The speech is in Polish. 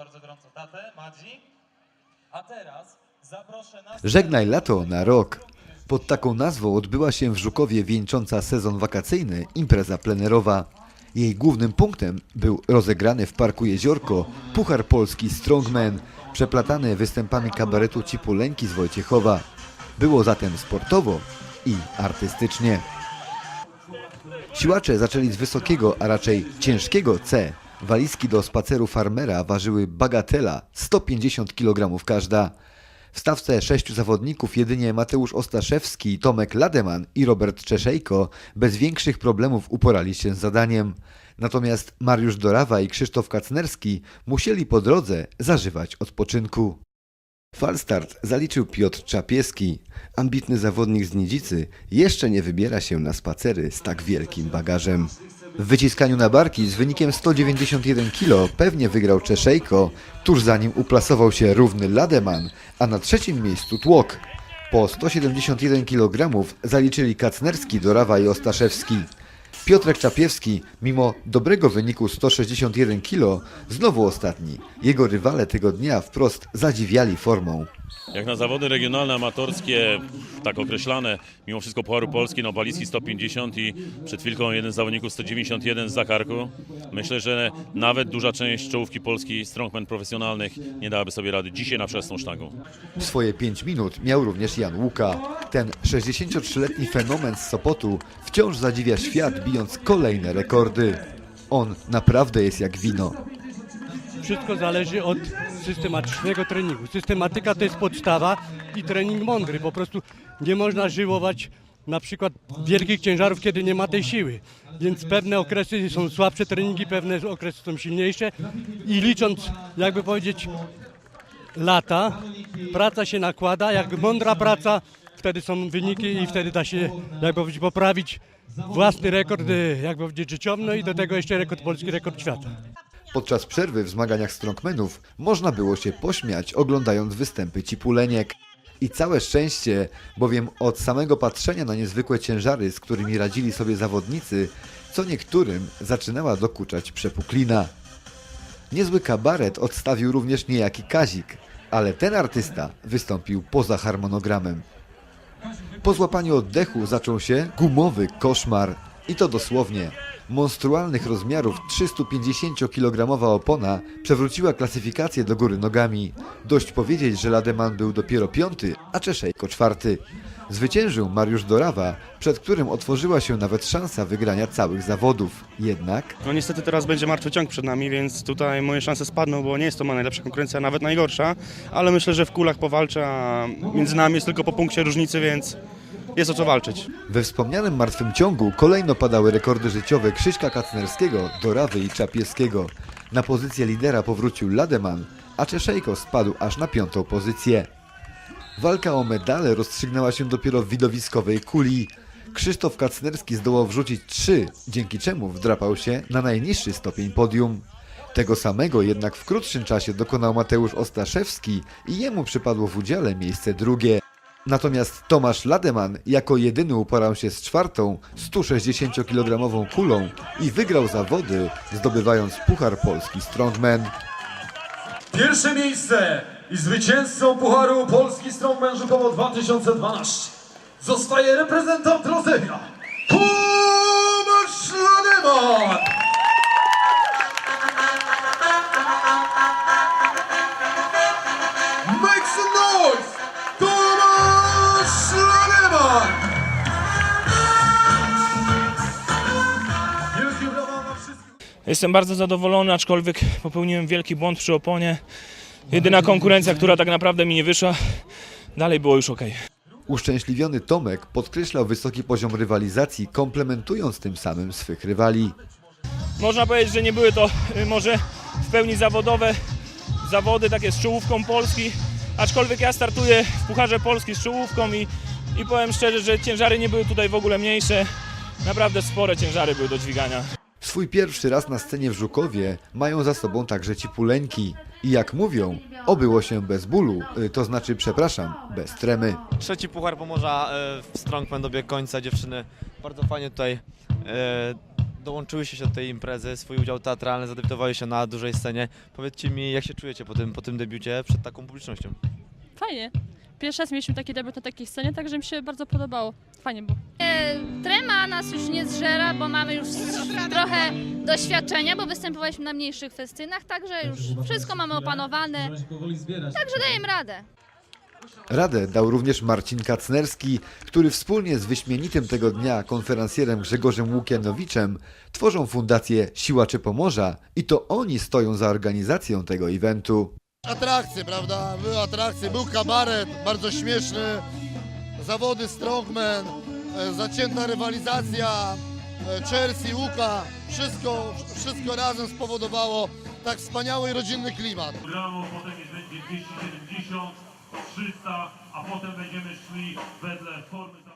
Bardzo gorąco tatę, Madzi. A teraz zaproszę nas... Żegnaj lato na rok. Pod taką nazwą odbyła się w Żukowie wieńcząca sezon wakacyjny impreza plenerowa. Jej głównym punktem był rozegrany w Parku Jeziorko Puchar Polski Strongman, przeplatany występami kabaretu Cipuleńki z Wojciechowa. Było zatem sportowo i artystycznie. Siłacze zaczęli z wysokiego, a raczej ciężkiego C. Walizki do spaceru farmera ważyły bagatela 150 kg każda. W stawce sześciu zawodników jedynie Mateusz Ostaszewski, Tomek Lademan i Robert Czeszejko bez większych problemów uporali się z zadaniem. Natomiast Mariusz Dorawa i Krzysztof Kacnerski musieli po drodze zażywać odpoczynku. Falstart zaliczył Piotr Czapieski. Ambitny zawodnik z Nidzicy jeszcze nie wybiera się na spacery z tak wielkim bagażem. W wyciskaniu na barki z wynikiem 191 kg pewnie wygrał Czeszejko, tuż za nim uplasował się równy Lademan, a na trzecim miejscu Tłok. Po 171 kg zaliczyli Kacnerski, Dorawa i Ostaszewski. Piotrek Czapiewski, mimo dobrego wyniku 161 kg, znowu ostatni. Jego rywale tego dnia wprost zadziwiali formą. Jak na zawody regionalne, amatorskie, tak określane, mimo wszystko Pucharu Polski, no Baliski 150 i przed chwilką jeden z zawodników 191 z Zakarku. Myślę, że nawet duża część czołówki Polski strongman profesjonalnych nie dałaby sobie rady dzisiaj na tą sztangą. Swoje 5 minut miał również Jan Łuka. Ten 63-letni fenomen z Sopotu wciąż zadziwia świat, bijąc kolejne rekordy. On naprawdę jest jak wino. Wszystko zależy od systematycznego treningu. Systematyka to jest podstawa i trening mądry. Po prostu nie można żyłować na przykład wielkich ciężarów, kiedy nie ma tej siły. Więc pewne okresy są słabsze treningi, pewne okresy są silniejsze i licząc, jakby powiedzieć, lata, praca się nakłada, jak mądra praca, wtedy są wyniki i wtedy da się, jakby powiedzieć, poprawić własny rekord, e, jakby powiedzieć, życiowy, no i do tego jeszcze rekord polski, rekord świata. Podczas przerwy w zmaganiach strongmenów można było się pośmiać oglądając występy cipuleniek. I całe szczęście, bowiem od samego patrzenia na niezwykłe ciężary, z którymi radzili sobie zawodnicy, co niektórym zaczynała dokuczać przepuklina. Niezły kabaret odstawił również niejaki Kazik, ale ten artysta wystąpił poza harmonogramem. Po złapaniu oddechu zaczął się gumowy koszmar. I to dosłownie. Monstrualnych rozmiarów 350-kilogramowa opona przewróciła klasyfikację do góry nogami. Dość powiedzieć, że Lademan był dopiero piąty, a Czeszejko czwarty. Zwyciężył Mariusz Dorawa, przed którym otworzyła się nawet szansa wygrania całych zawodów. Jednak No niestety teraz będzie martwy ciąg przed nami, więc tutaj moje szanse spadną, bo nie jest to ma najlepsza konkurencja, nawet najgorsza, ale myślę, że w kulach powalczę, a między nami jest tylko po punkcie różnicy, więc jest o co walczyć. we wspomnianym martwym ciągu kolejno padały rekordy życiowe Krzyśka Kacnerskiego, Dorawy i Czapieskiego. Na pozycję lidera powrócił Lademan, a Czeszejko spadł aż na piątą pozycję. Walka o medale rozstrzygnęła się dopiero w widowiskowej kuli. Krzysztof Kacnerski zdołał wrzucić trzy, dzięki czemu wdrapał się na najniższy stopień podium. Tego samego jednak w krótszym czasie dokonał Mateusz Ostaszewski i jemu przypadło w udziale miejsce drugie. Natomiast Tomasz Lademan jako jedyny uporał się z czwartą 160-kilogramową kulą i wygrał zawody, zdobywając Puchar Polski Strongman. Pierwsze miejsce i zwycięzcą Pucharu Polski Strongman Żukowo 2012 zostaje reprezentant Rozewia Jestem bardzo zadowolony, aczkolwiek popełniłem wielki błąd przy oponie. Jedyna konkurencja, która tak naprawdę mi nie wyszła, dalej było już ok. Uszczęśliwiony Tomek podkreślał wysoki poziom rywalizacji, komplementując tym samym swych rywali. Można powiedzieć, że nie były to y, może w pełni zawodowe zawody, takie z czołówką Polski, aczkolwiek ja startuję w Pucharze Polski z czołówką i, i powiem szczerze, że ciężary nie były tutaj w ogóle mniejsze. Naprawdę spore ciężary były do dźwigania. Swój pierwszy raz na scenie w Żukowie mają za sobą także cipuleńki. I jak mówią, obyło się bez bólu, y, to znaczy, przepraszam, bez tremy. Trzeci puchar Pomorza e, w Strongman dobiegł końca dziewczyny. Bardzo fajnie tutaj e, dołączyły się do tej imprezy, swój udział teatralny, zadebiutowały się na dużej scenie. Powiedzcie mi, jak się czujecie po tym, po tym debiucie przed taką publicznością? Fajnie. Pierwszy raz mieliśmy taki debiut na takiej scenie, także mi się bardzo podobało. Fajnie było. Trema nas już nie zżera, bo mamy już trochę doświadczenia, bo występowaliśmy na mniejszych festynach, także już wszystko mamy opanowane, także dajemy radę. Radę dał również Marcin Kacnerski, który wspólnie z wyśmienitym tego dnia konferencjerem Grzegorzem Łukianowiczem tworzą fundację Siłacze Pomorza i to oni stoją za organizacją tego eventu. Atrakcje, prawda? Były atrakcje, był kabaret, bardzo śmieszny, zawody strongman, e, zacięta rywalizacja, e, Chelsea, Łuka, wszystko, wszystko razem spowodowało tak wspaniały i rodzinny klimat. Brawo, potem będzie 270, 300, a potem będziemy szli wedle formy